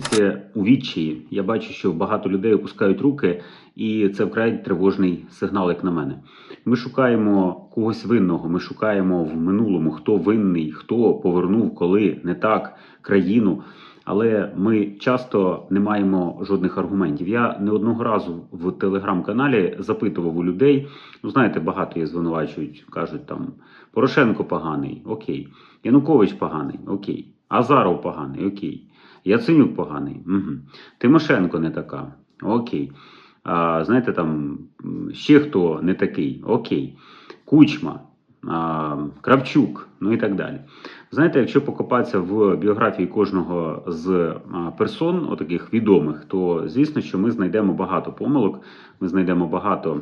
українці у відчаї. Я бачу, що багато людей опускають руки, і це вкрай тривожний сигнал, як на мене. Ми шукаємо когось винного. Ми шукаємо в минулому, хто винний, хто повернув, коли не так країну. Але ми часто не маємо жодних аргументів. Я не одного разу в телеграм-каналі запитував у людей. Ну, знаєте, багато є звинувачують, кажуть там Порошенко поганий, окей, Янукович поганий, окей, Азаров поганий, окей, Яценюк поганий, угу. Тимошенко не така, окей. А, знаєте, там ще хто не такий, окей, Кучма, Кравчук, ну і так далі. Знаєте, якщо покопатися в біографії кожного з персон, отаких відомих, то звісно, що ми знайдемо багато помилок, ми знайдемо багато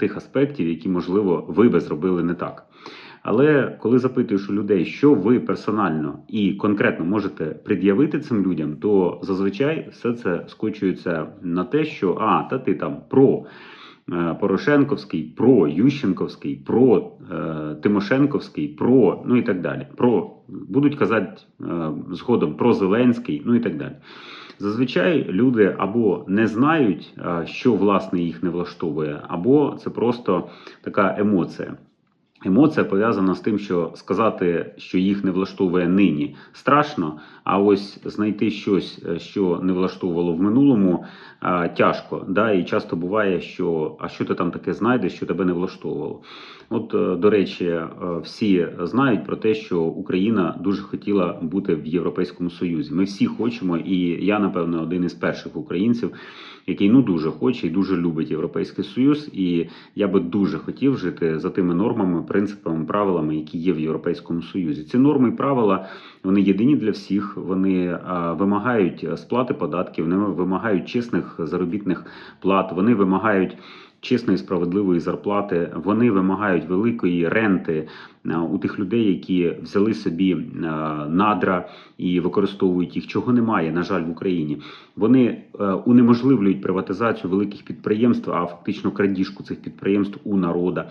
тих аспектів, які, можливо, ви би зробили не так. Але коли запитуєш у людей, що ви персонально і конкретно можете пред'явити цим людям, то зазвичай все це скочується на те, що а, та ти там про е, Порошенковський, про Ющенковський, про е, Тимошенковський, про ну і так далі. Про будуть казати е, згодом про Зеленський, ну і так далі. Зазвичай люди або не знають, е, що власне їх не влаштовує, або це просто така емоція. Емоція пов'язана з тим, що сказати, що їх не влаштовує нині, страшно. А ось знайти щось, е, що не влаштовувало в минулому, тяжко. Да? І часто буває, що а що ти там таке знайдеш, що тебе не влаштовувало. От, е, до речі, е, всі знають про те, що Україна дуже хотіла бути в Європейському Союзі. Ми всі хочемо, і я, напевно, один із перших українців, який ну дуже хоче і дуже любить Європейський Союз. І я би дуже хотів жити за тими нормами, принципами, правилами, які є в Європейському Союзі. Ці норми і правила вони єдині для всіх. Вони вимагають сплати податків, вони вимагають чесних заробітних плат, вони вимагають. Чесної справедливої зарплати вони вимагають великої ренти у тих людей, які взяли собі надра і використовують їх, чого немає, на жаль, в Україні. Вони е, унеможливлюють приватизацію великих підприємств, а фактично крадіжку цих підприємств у народа.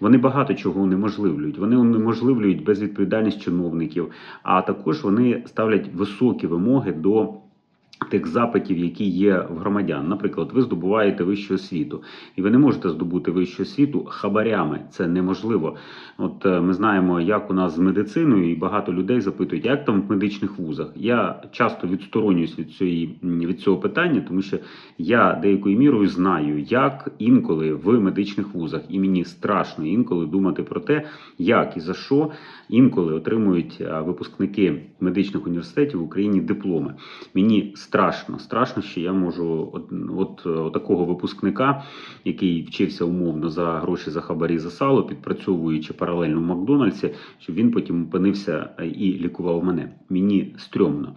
Вони багато чого унеможливлюють. Вони унеможливлюють безвідповідальність чиновників, а також вони ставлять високі вимоги до. Тих запитів, які є в громадян, наприклад, ви здобуваєте вищу освіту, і ви не можете здобути вищу освіту хабарями. Це неможливо. От е, ми знаємо, як у нас з медициною, і багато людей запитують, як там в медичних вузах. Я часто відсторонююсь від цієї від цього питання, тому що я деякою мірою знаю, як інколи в медичних вузах, і мені страшно інколи думати про те, як і за що інколи отримують випускники медичних університетів в Україні дипломи. Мені страшно, страшно, що я можу от, от, от такого випускника, який вчився умовно за гроші за хабарі за сало, підпрацьовуючи паралельно в Макдональдсі, щоб він потім опинився і лікував мене. Мені стрьомно.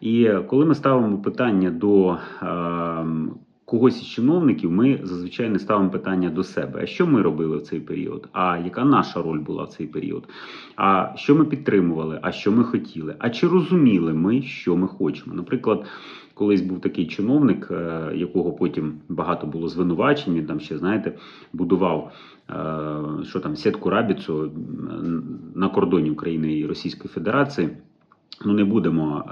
І коли ми ставимо питання до. е, Когось із чиновників ми зазвичай не ставимо питання до себе. А що ми робили в цей період? А яка наша роль була в цей період? А що ми підтримували? А що ми хотіли? А чи розуміли ми, що ми хочемо? Наприклад, колись був такий чиновник, е, якого потім багато було звинувачень. Він там ще знаєте, будував е, що там сітку рабіцу на кордоні України і Російської Федерації. Ну, не будемо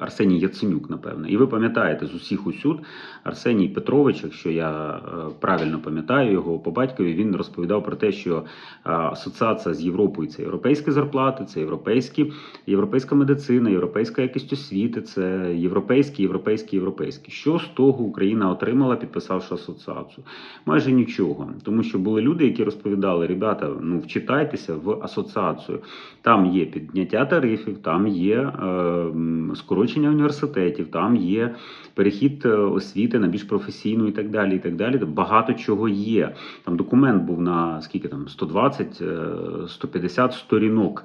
Арсеній Яценюк, напевно. І ви пам'ятаєте з усіх усюд Арсеній Петрович, якщо я е, правильно пам'ятаю його по батькові, він розповідав про те, що асоціація з Європою це європейські зарплати, це європейські, європейська медицина, європейська якість освіти, це європейські, європейські, європейські. Що з того Україна отримала, підписавши асоціацію? Майже нічого, тому що були люди, які розповідали: ребята, ну вчитайтеся в асоціацію. Там є підняття тарифів, там є е, скорочення університетів, там є перехід е, освіти на більш професійну і так далі. і так далі. Багато чого є. Там документ був на скільки там 120, е, 150 сторінок.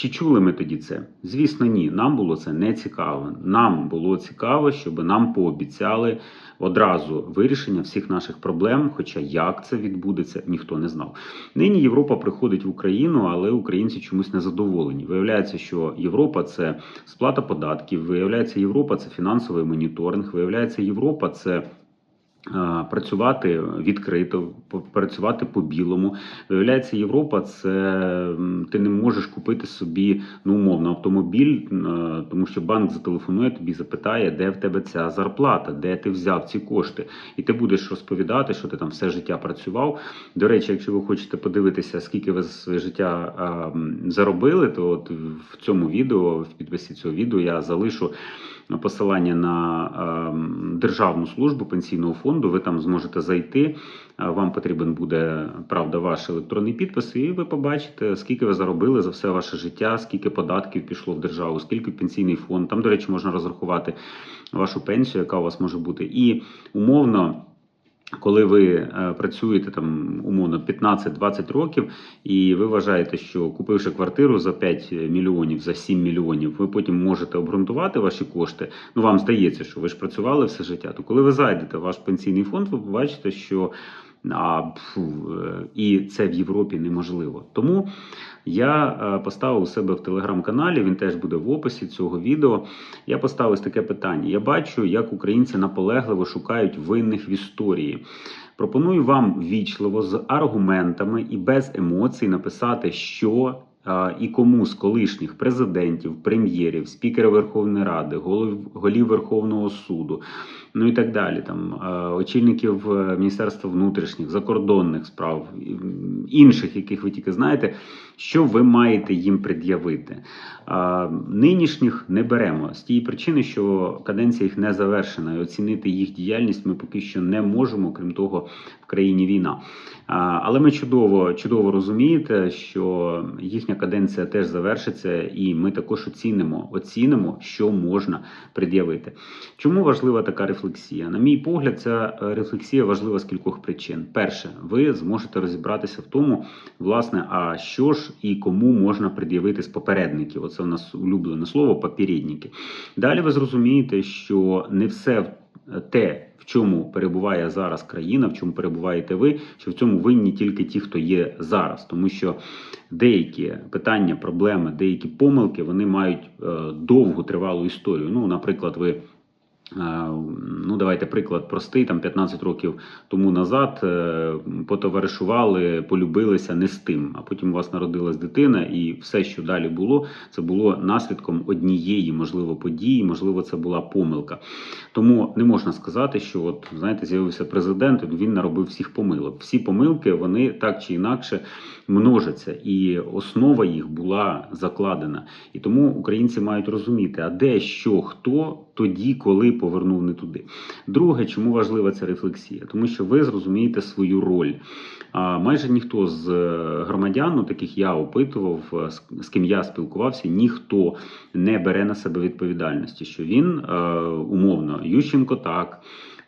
Чи чули ми тоді це? Звісно, ні. Нам було це не цікаво. Нам було цікаво, щоб нам пообіцяли одразу вирішення всіх наших проблем. Хоча як це відбудеться, ніхто не знав. Нині Європа приходить в Україну, але українці чомусь не задоволені. Виявляється, що Європа це сплата податків. Виявляється, Європа це фінансовий моніторинг. Виявляється, Європа це Працювати відкрито, працювати по-білому. Виявляється, Європа це ти не можеш купити собі ну умовно автомобіль, тому що банк зателефонує тобі, запитає, де в тебе ця зарплата, де ти взяв ці кошти, і ти будеш розповідати, що ти там все життя працював. До речі, якщо ви хочете подивитися, скільки ви за своє життя а, заробили, то от в цьому відео, в підписі цього відео, я залишу посилання на державну службу пенсійного фонду. Ви там зможете зайти. Вам потрібен буде правда ваш електронний підпис, і ви побачите, скільки ви заробили за все ваше життя, скільки податків пішло в державу, скільки пенсійний фонд. Там, до речі, можна розрахувати вашу пенсію, яка у вас може бути, і умовно. Коли ви е, працюєте там умовно 15-20 років, і ви вважаєте, що купивши квартиру за 5 мільйонів, за 7 мільйонів, ви потім можете обґрунтувати ваші кошти. Ну вам здається, що ви ж працювали все життя. То коли ви зайдете в ваш пенсійний фонд, ви побачите, що а, е, і це в Європі неможливо. Тому я е, поставив у себе в телеграм-каналі. Він теж буде в описі цього відео. Я поставив таке питання. Я бачу, як українці наполегливо шукають винних в історії. Пропоную вам вічливо з аргументами і без емоцій написати, що і кому з колишніх президентів, прем'єрів, спікера Верховної Ради, голів, голів Верховного суду, ну і так далі, там очільників е, Міністерства внутрішніх, закордонних справ, інших, яких ви тільки знаєте, що ви маєте їм пред'явити. Нинішніх не беремо з тієї причини, що каденція їх не завершена, і оцінити їх діяльність ми поки що не можемо. Крім того, в країні війна. Але ми чудово, чудово розумієте, що їхня каденція теж завершиться, і ми також оцінимо, оцінимо, що можна пред'явити. Чому важлива така рефлексія? На мій погляд, ця рефлексія важлива з кількох причин. Перше, ви зможете розібратися в тому, власне, а що ж і кому можна пред'явити з попередників. Оце у нас улюблене слово попередники. Далі ви зрозумієте, що не все те, в чому перебуває зараз країна, в чому перебуваєте ви, що в цьому винні тільки ті, хто є зараз, тому що деякі питання, проблеми, деякі помилки вони мають е, довгу тривалу історію. Ну, наприклад, ви. Ну, давайте приклад простий. Там 15 років тому назад е, потоваришували, полюбилися не з тим. А потім у вас народилась дитина, і все, що далі було, це було наслідком однієї, можливо, події, можливо, це була помилка. Тому не можна сказати, що от знаєте, з'явився президент, він наробив всіх помилок. Всі помилки вони так чи інакше множаться, і основа їх була закладена. І тому українці мають розуміти, а де що, хто тоді, коли повернув не туди. Друге, чому важлива ця рефлексія? Тому що ви зрозумієте свою роль. А майже ніхто з е, громадян, ну, таких я опитував, е, з- ким я спілкувався, ніхто не бере на себе відповідальності, що він е, умовно Ющенко так.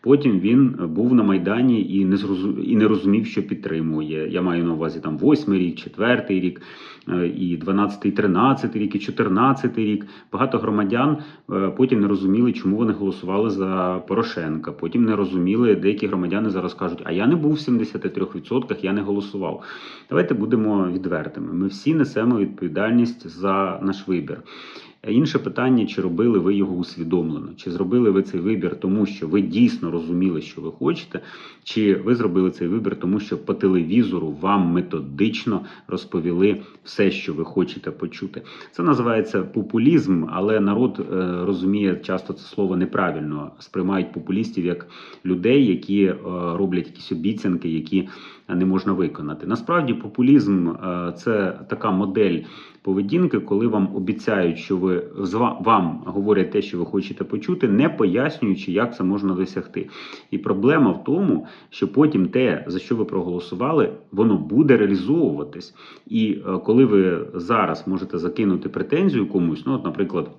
Потім він був на майдані і не зрозу... і не розумів, що підтримує. Я маю на увазі там восьмий рік, четвертий рік, е, і 12-й, 13 рік, і 14 рік. Багато громадян е, потім не розуміли, чому вони голосували за Порошенка. Потім не розуміли, деякі громадяни зараз кажуть, а я не був в 73%, я не голосував. Давайте будемо відвертими. Ми всі несемо відповідальність за наш вибір. Інше питання, чи робили ви його усвідомлено, чи зробили ви цей вибір, тому що ви дійсно розуміли, що ви хочете, чи ви зробили цей вибір, тому що по телевізору вам методично розповіли все, що ви хочете почути. Це називається популізм, але народ е, розуміє часто це слово неправильно, сприймають популістів як людей, які е, роблять якісь обіцянки, які не можна виконати. Насправді, популізм е, це така модель поведінки, коли вам обіцяють, що ви з вам говорять те, що ви хочете почути, не пояснюючи, як це можна досягти. І проблема в тому, що потім те, за що ви проголосували, воно буде реалізовуватись. І е, коли ви зараз можете закинути претензію комусь, ну, от, наприклад.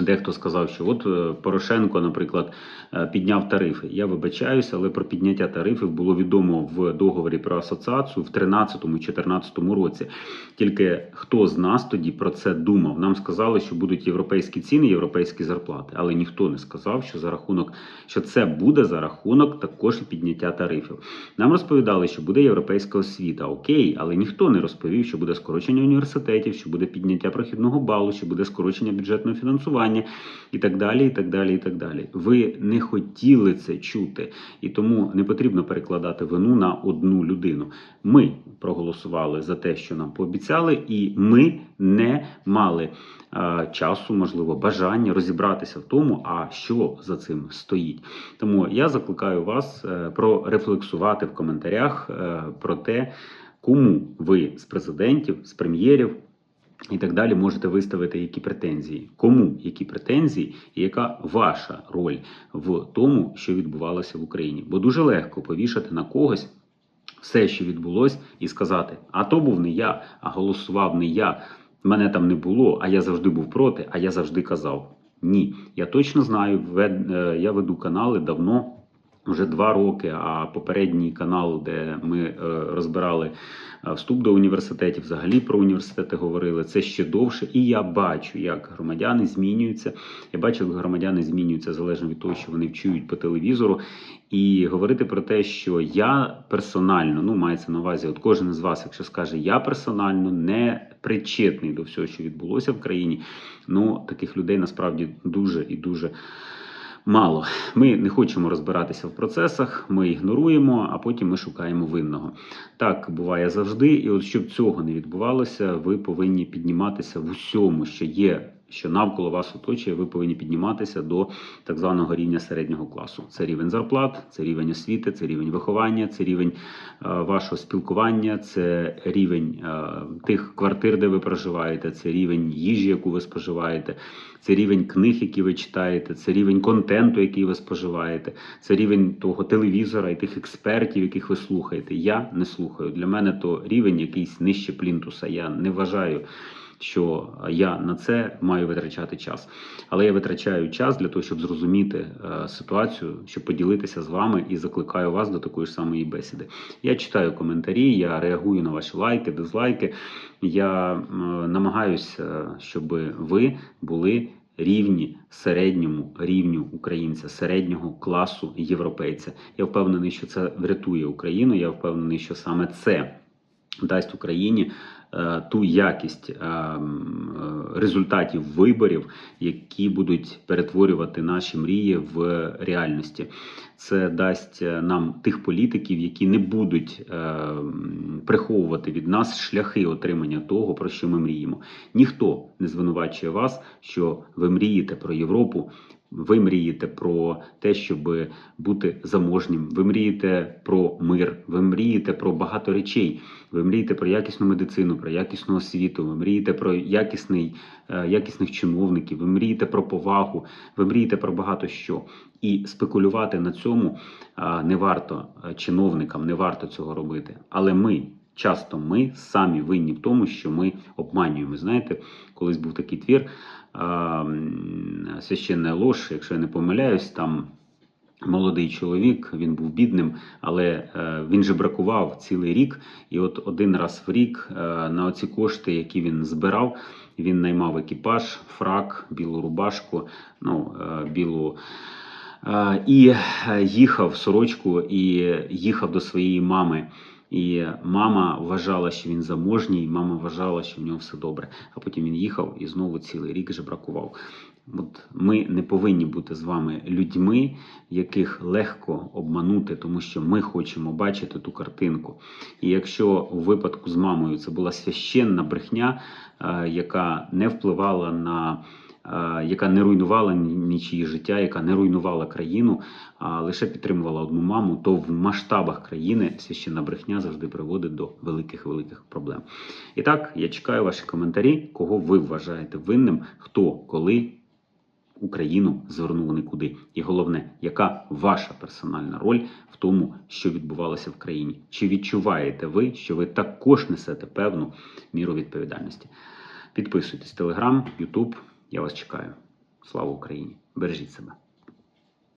Дехто сказав, що от е, Порошенко, наприклад, е, підняв тарифи. Я вибачаюся, але про підняття тарифів було відомо в договорі про асоціацію в 13-14 році. Тільки хто з нас тоді про це думав? Нам сказали, що будуть європейські ціни, європейські зарплати, але ніхто не сказав, що за рахунок, що це буде за рахунок також підняття тарифів. Нам розповідали, що буде європейська освіта, окей, але ніхто не розповів, що буде скорочення університетів, що буде підняття прохідного балу, що буде скорочення бюджетного фінансування голосування і так далі. і так далі, і так далі. Ви не хотіли це чути, і тому не потрібно перекладати вину на одну людину. Ми проголосували за те, що нам пообіцяли, і ми не мали е, часу, можливо, бажання розібратися в тому, а що за цим стоїть. Тому я закликаю вас е, прорефлексувати в коментарях е, про те, кому ви з президентів, з прем'єрів. І так далі можете виставити які претензії, кому які претензії, і яка ваша роль в тому, що відбувалося в Україні. Бо дуже легко повішати на когось все, що відбулось, і сказати: а то був не я, а голосував не я. Мене там не було, а я завжди був проти, а я завжди казав. Ні, я точно знаю, е, я веду канали давно, вже два роки. А попередній канал, де ми е, розбирали е, вступ до університетів, взагалі про університети говорили, це ще довше. І я бачу, як громадяни змінюються. Я бачу, як громадяни змінюються залежно від того, що вони чують по телевізору. І говорити про те, що я персонально, ну мається на увазі, от кожен з вас, якщо скаже я персонально не причетний до всього, що відбулося в країні, ну таких людей насправді дуже і дуже. Мало. Ми не хочемо розбиратися в процесах, ми ігноруємо, а потім ми шукаємо винного. Так буває завжди. І от щоб цього не відбувалося, ви повинні підніматися в усьому, що є, що навколо вас оточує. Ви повинні підніматися до так званого рівня середнього класу. Це рівень зарплат, це рівень освіти, це рівень виховання, це рівень е, вашого спілкування, це рівень е, тих квартир, де ви проживаєте, це рівень їжі, яку ви споживаєте, це рівень книг, які ви читаєте, це рівень контенту, який ви споживаєте, це рівень того телевізора і тих експертів, яких ви слухаєте. Я не слухаю. Для мене то рівень якийсь нижче плінтуса. Я не вважаю. Що я на це маю витрачати час, але я витрачаю час для того, щоб зрозуміти е, ситуацію, щоб поділитися з вами і закликаю вас до такої ж самої бесіди. Я читаю коментарі, я реагую на ваші лайки, дизлайки. Я е, намагаюся, щоб ви були рівні середньому рівню українця, середнього класу європейця. Я впевнений, що це врятує Україну. Я впевнений, що саме це дасть Україні ту якість е, е, результатів виборів, які будуть перетворювати наші мрії в реальності. Це дасть е, нам тих політиків, які не будуть е, приховувати від нас шляхи отримання того, про що ми мріємо. Ніхто не звинувачує вас, що ви мрієте про Європу. Ви мрієте про те, щоб бути заможнім. Ви мрієте про мир. Ви мрієте про багато речей. Ви мрієте про якісну медицину, про якісну освіту. Ви мрієте про якісний, е, якісних чиновників. Ви мрієте про повагу. Ви мрієте про багато що. І спекулювати на цьому не варто е, чиновникам, не варто цього робити. Але ми. Часто ми самі винні в тому, що ми обманюємо. Знаєте, колись був такий твір священна лож, якщо я не помиляюсь, там молодий чоловік, він був бідним, але е, він же бракував цілий рік. І от один раз в рік е, на оці кошти, які він збирав, він наймав екіпаж, фрак, білу рубашку, ну, е, білу. І їхав сорочку і їхав до своєї мами. І мама вважала, що він заможній, мама вважала, що в нього все добре. А потім він їхав і знову цілий рік жебракував. От ми не повинні бути з вами людьми, яких легко обманути, тому що ми хочемо бачити ту картинку. І якщо у випадку з мамою це була священна брехня, е, яка не впливала на яка не руйнувала нічиї життя, яка не руйнувала країну, а лише підтримувала одну маму, то в масштабах країни священна брехня завжди приводить до великих великих проблем. І так, я чекаю ваші коментарі, кого ви вважаєте винним, хто коли Україну звернув нікуди. І головне, яка ваша персональна роль в тому, що відбувалося в країні? Чи відчуваєте ви, що ви також несете певну міру відповідальності? Підписуйтесь Телеграм, Ютуб. Я вас чекаю. Слава Україні! Бережіть себе!